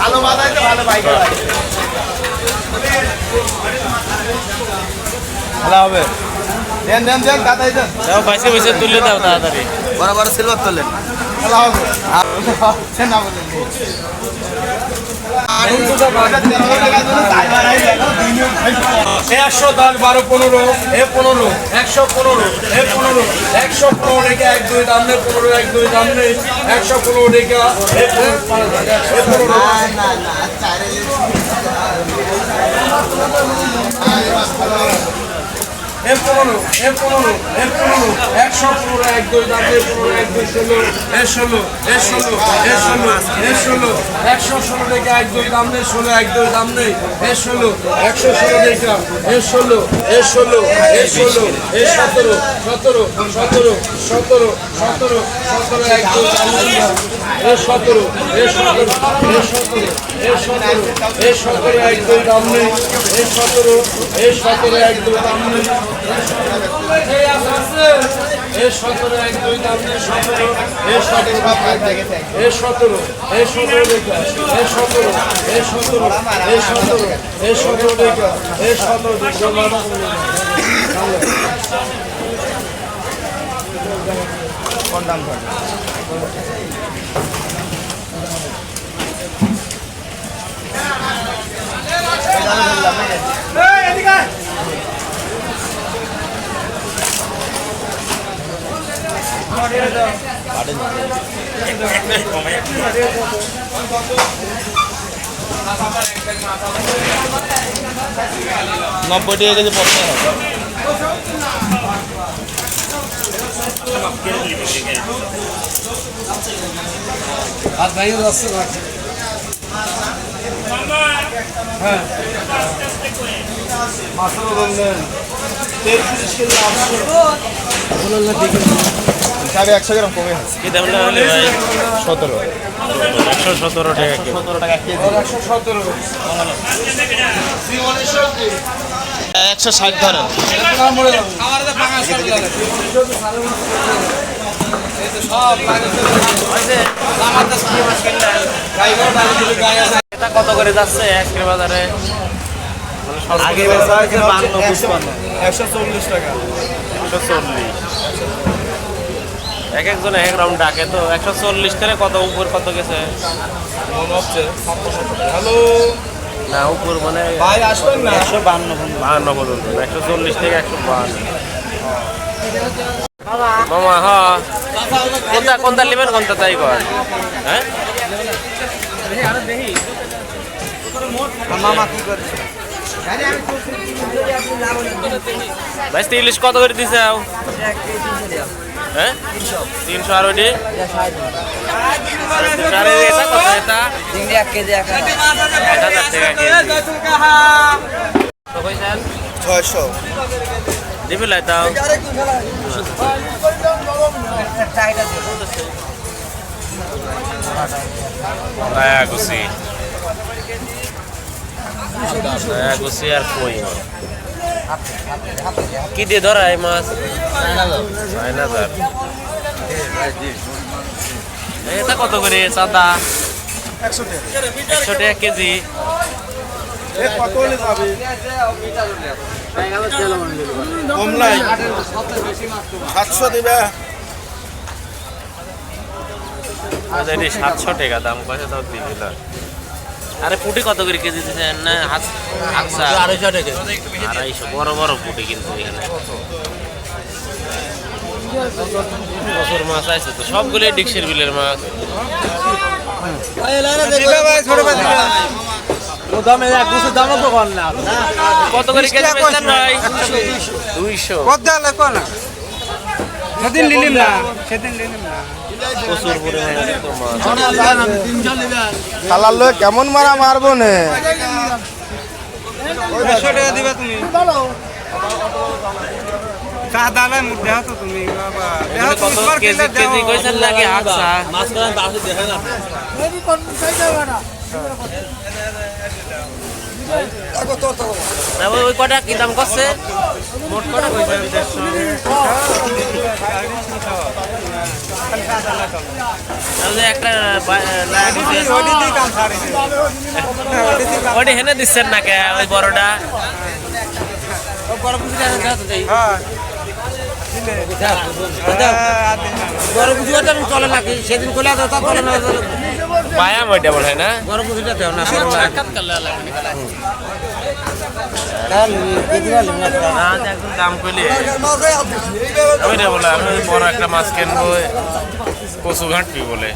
ভালো মাথায় তো ভালো বাইক ভালো হবে। দেন দেন দেন দাদাই দেন। দাও পয়সা পয়সা তুলে দাও তাড়াতাড়ি। বড় বড় সিলভার তোলেন। ভালো হবে। সে না বলেন একশো দশ বারো পনেরো, এ পনেরো, একশো পনেরো, এ পনেরো, একশো পনেরো রেখে এক, দুই দাম নেই, পনেরো এক, দুই দাম নেই, একশো পনেরো রেখে পনেরো পনেরো এ পনেরো এ পনেরো এ পনেরো একশো এক দুই নেই পনেরো, এক দুই ষোলো, এ ষোলো এ ষোলো এ ষোলো এ ষোলো, একশো ষোলো রেখে এক দুই দাম নেই, ষোলো এক দাম নেই, এ ষোলো, একশো ষোলো রেখে এ ষোলো এ ষোলো ষোলো, এ সতেরো সতেরো সতেরো সতেরো সতেরো সতেরো, এক দুই দাম এ সতেরো এ সতেরো এ সতেরো এ সতেরো এ সতেরো এক দুই দাম নেই এ এ সতেরো এক দুই দাম দুই দাম নেই এ সতেরো এ সতেরো এ সতেরো এ সতেরো এ সতেরো এ সতেরো এ সতেরো এ সতেরো নব্বই টাকা কেজি পড়তে হবে আর নাই যাচ্ছে না হ্যাঁ মাছের বললেন তেত্রিশ কেজি আটশো হিসাবে একশো গ্রাম কমে আছে কি দাম হলে ভাই? সতেরো। একশো সতেরো টাকা সতেরো টাকা কেজি। একশো সতেরো। একশো ষাট ধরেন কত করে যাচ্ছে আজকের বাজারে? আগে বেচা বান্ন একশো চল্লিশ টাকা। একশো চল্লিশ। এক একজন এক রাউন্ড ডাকে তো একশো চল্লিশ থেকে কত উপর কত গেছে? মনে হচ্ছে হ্যালো? না উপর মানে ভাই আসবেন না। একশো বান্ন বাহান্ন পর্যন্ত একশো চল্লিশ থেকে একশো বাহান্ন মামা হ্যাঁ কোনটা কোনটা নেবেন কোনটা তাই কর। হ্যাঁ? মামা কি করছে? ভাই ইলিশ কত করে দিছে? হ্যাঁ? তিনশো আর কইছেন ছয়শো। দিবি লাই তাও? দয়া গুছি। দয়া গুছি আর কই? কি দিয়ে ধরা এই মাছ? এটা কত করে চাঁদা? একশো টাকা। কেজি। সাতশো দিবে। আচ্ছা সাতশো টাকা দাম কত? দিবি না আরে পুটি কত করে কেজি দিচ্ছেন? না আচ্ছা আড়াইশো টাকা আড়াইশো বড় বড় পুটি কিন্তু এখানে। বছর মাছ আছে তো সবগুলো ডিক্সের বিলের মাছ। দিবে ভাই ছোট ভাই দিবে কত করে কেজি ভাই? দুইশো। সেদিন নিলিম না সেদিন নিলিম না। প্রচুর পরিমাণে খালার লোক কেমন মারা মারবো নে? ওই কটা কি দাম করছে? মোট কটা একটা হেনে দিচ্ছেন না কে ওই বড়টা? গরম পুজোটা আমি চলে নাকি? সেদিন করলে তো চলে না। বায়াম ওইটা মনে হয় না দাম কইলে। ওইটা বলে আমি বড় একটা মাছ কিনবো কচু ঘাটবি বলে।